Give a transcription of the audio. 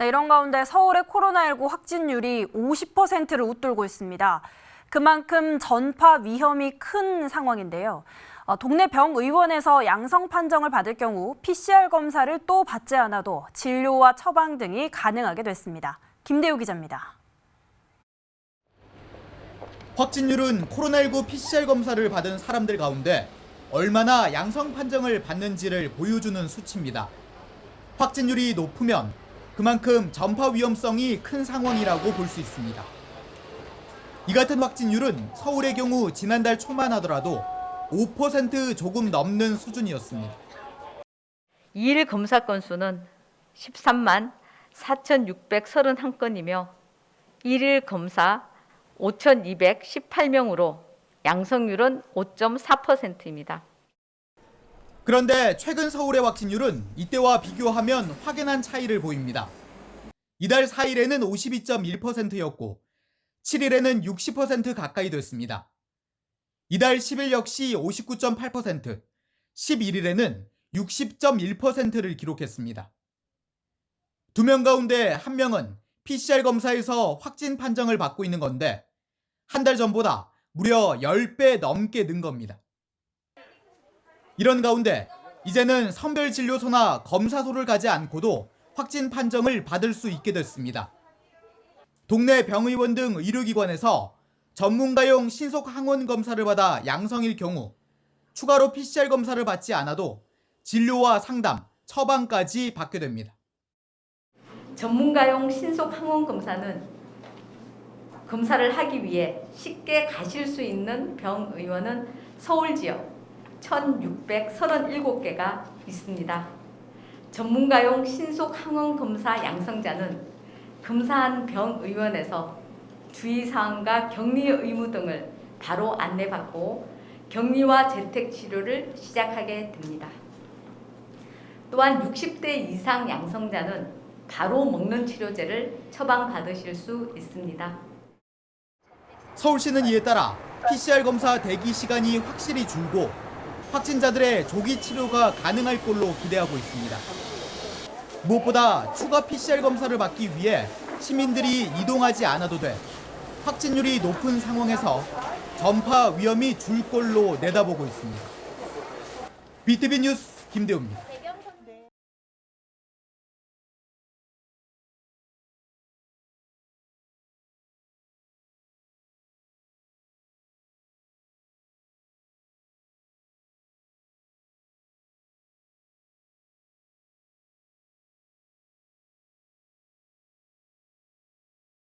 네, 이런 가운데 서울의 코로나19 확진율이 50%를 웃돌고 있습니다. 그만큼 전파 위험이 큰 상황인데요. 어, 동네 병의원에서 양성 판정을 받을 경우 PCR 검사를 또 받지 않아도 진료와 처방 등이 가능하게 됐습니다. 김대우 기자입니다. 확진율은 코로나19 PCR 검사를 받은 사람들 가운데 얼마나 양성 판정을 받는지를 보여주는 수치입니다. 확진율이 높으면 그만큼 전파 위험성이 큰 상황이라고 볼 수 있습니다. 이 같은 확진율은 서울의 경우 지난달 초만 하더라도 5% 조금 넘는 수준이었습니다. 2일 검사 건수는 13만 4,631건이며 1일 검사 5,218명으로 양성률은 5.4%입니다. 그런데 최근 서울의 확진율은 이때와 비교하면 확연한 차이를 보입니다. 이달 4일에는 52.1%였고 7일에는 60% 가까이 됐습니다. 이달 10일 역시 59.8%, 11일에는 60.1%를 기록했습니다. 두 명 가운데 한 명은 PCR 검사에서 확진 판정을 받고 있는 건데 한 달 전보다 무려 10배 넘게 는 겁니다. 이런 가운데 이제는 선별진료소나 검사소를 가지 않고도 확진 판정을 받을 수 있게 됐습니다. 동네 병의원 등 의료기관에서 전문가용 신속 항원 검사를 받아 양성일 경우 추가로 PCR 검사를 받지 않아도 진료와 상담, 처방까지 받게 됩니다. 전문가용 신속 항원 검사는 검사를 하기 위해 쉽게 가실 수 있는 병의원은 서울 지역 1,637개가 있습니다. 전문가용 신속 항원 검사 양성자는 검사한 병 의원에서 주의사항과 격리 의무 등을 바로 안내받고 격리와 재택 치료를 시작하게 됩니다. 또한 60대 이상 양성자는 바로 먹는 치료제를 처방받으실 수 있습니다. 서울시는 이에 따라 PCR 검사 대기 시간이 확실히 줄고 확진자들의 조기 치료가 가능할 걸로 기대하고 있습니다. 무엇보다 추가 PCR 검사를 받기 위해 시민들이 이동하지 않아도 돼 확진율이 높은 상황에서 전파 위험이 줄 걸로 내다보고 있습니다. BTV 뉴스 김대우입니다.